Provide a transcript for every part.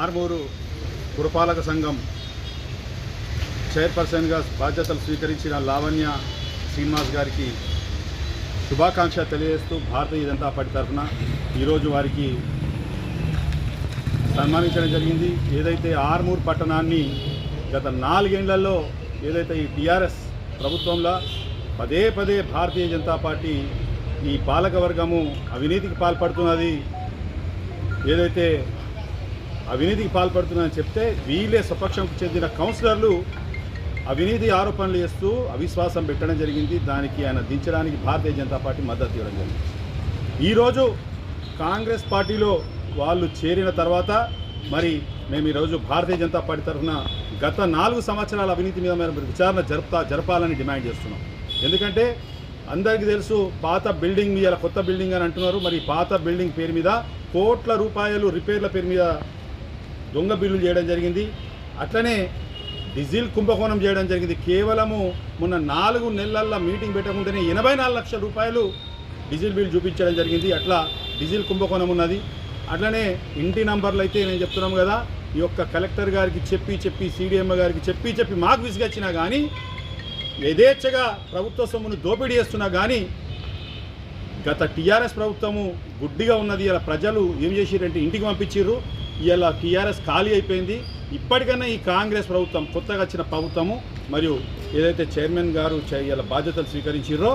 ఆర్మూరు పురపాలక సంఘం చైర్పర్సన్గా బాధ్యతలు స్వీకరించిన లావణ్య శ్రీనివాస్ గారికి శుభాకాంక్ష తెలియజేస్తూ భారతీయ జనతా పార్టీ తరఫున ఈరోజు వారికి సన్మానించడం జరిగింది. ఏదైతే ఆర్మూర్ పట్టణాన్ని గత నాలుగేళ్ళలో ఏదైతే ఈ టీఆర్ఎస్ ప్రభుత్వంలో పదే పదే భారతీయ జనతా పార్టీ ఈ పాలకవర్గము అవినీతికి పాల్పడుతున్నది ఏదైతే అవినీతికి పాల్పడుతుందని చెప్తే వీళ్ళే స్వపక్షంకు చెందిన కౌన్సిలర్లు అవినీతి ఆరోపణలు చేస్తూ అవిశ్వాసం పెట్టడం జరిగింది. దానికి ఆయన దించడానికి భారతీయ జనతా పార్టీ మద్దతు ఇవ్వడం జరిగింది. ఈరోజు కాంగ్రెస్ పార్టీలో వాళ్ళు చేరిన తర్వాత మరి మేము ఈరోజు భారతీయ జనతా పార్టీ తరఫున గత నాలుగు సంవత్సరాల అవినీతి మీద మేము విచారణ జరుపుతా జరపాలని డిమాండ్ చేస్తున్నాం. ఎందుకంటే అందరికీ తెలుసు పాత బిల్డింగ్ మీద కొత్త బిల్డింగ్ అని అంటున్నారు. మరి పాత బిల్డింగ్ పేరు మీద కోట్ల రూపాయలు రిపేర్ల పేరు మీద దొంగ బిల్లులు చేయడం జరిగింది. అట్లనే డీజిల్ కుంభకోణం చేయడం జరిగింది. కేవలము మొన్న నాలుగు నెలల్లో మీటింగ్ పెట్టకుండానే ఎనభై నాలుగు లక్షల రూపాయలు డీజిల్ బిల్ చూపించడం జరిగింది. అట్లా డీజిల్ కుంభకోణం ఉన్నది. అట్లనే ఇంటి నంబర్లు అయితే నేను చెప్తున్నాం కదా ఈ యొక్క కలెక్టర్ గారికి చెప్పి చెప్పి సీడీఎం గారికి చెప్పి చెప్పి మాకు విసిగచ్చినా కానీ యథేచ్ఛగా ప్రభుత్వ సొమ్మును దోపిడీ చేస్తున్నా కానీ గత టీఆర్ఎస్ ప్రభుత్వము గుడ్డిగా ఉన్నది. ఇలా ప్రజలు ఏం చేసిరంటే ఇంటికి పంపించారు ఇలా టీఆర్ఎస్ ఖాళీ అయిపోయింది. ఇప్పటికైనా ఈ కాంగ్రెస్ ప్రభుత్వం కొత్తగా వచ్చిన ప్రభుత్వము మరియు ఏదైతే చైర్మన్ గారు ఇలా బాధ్యతలు స్వీకరించారో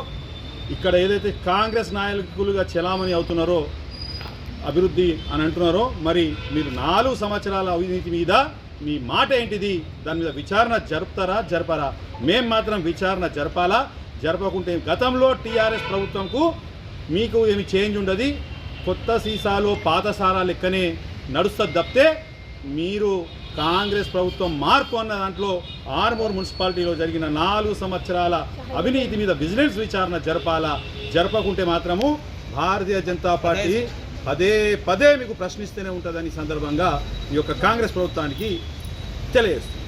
ఇక్కడ ఏదైతే కాంగ్రెస్ నాయకులుగా చెలామణి అవుతున్నారో అభివృద్ధి అని అంటున్నారో మరి మీరు నాలుగు సంవత్సరాల అవినీతి మీద మీ మాట ఏంటిది? దాని మీద విచారణ జరుపుతారా జరపరా? మేం మాత్రం విచారణ జరపాలా? జరపకుంటే గతంలో టీఆర్ఎస్ ప్రభుత్వంకు మీకు ఏమి చేంజ్ ఉండదు? కొత్త సీసాలో పాత సారా లెక్కనే నడుస్తుంది తప్పితే మీరు కాంగ్రెస్ ప్రభుత్వం మార్పు అన్న దాంట్లో ఆర్మూర్ మున్సిపాలిటీలో జరిగిన నాలుగు సంవత్సరాల అవినీతి మీద విజిలెన్స్ విచారణ జరపాలా జరపకుంటే మాత్రము భారతీయ జనతా పార్టీ పదే పదే మీకు ప్రశ్నిస్తూనే ఉంటుందని సందర్భంగా ఈ యొక్క కాంగ్రెస్ ప్రభుత్వానికి తెలియజేస్తుంది.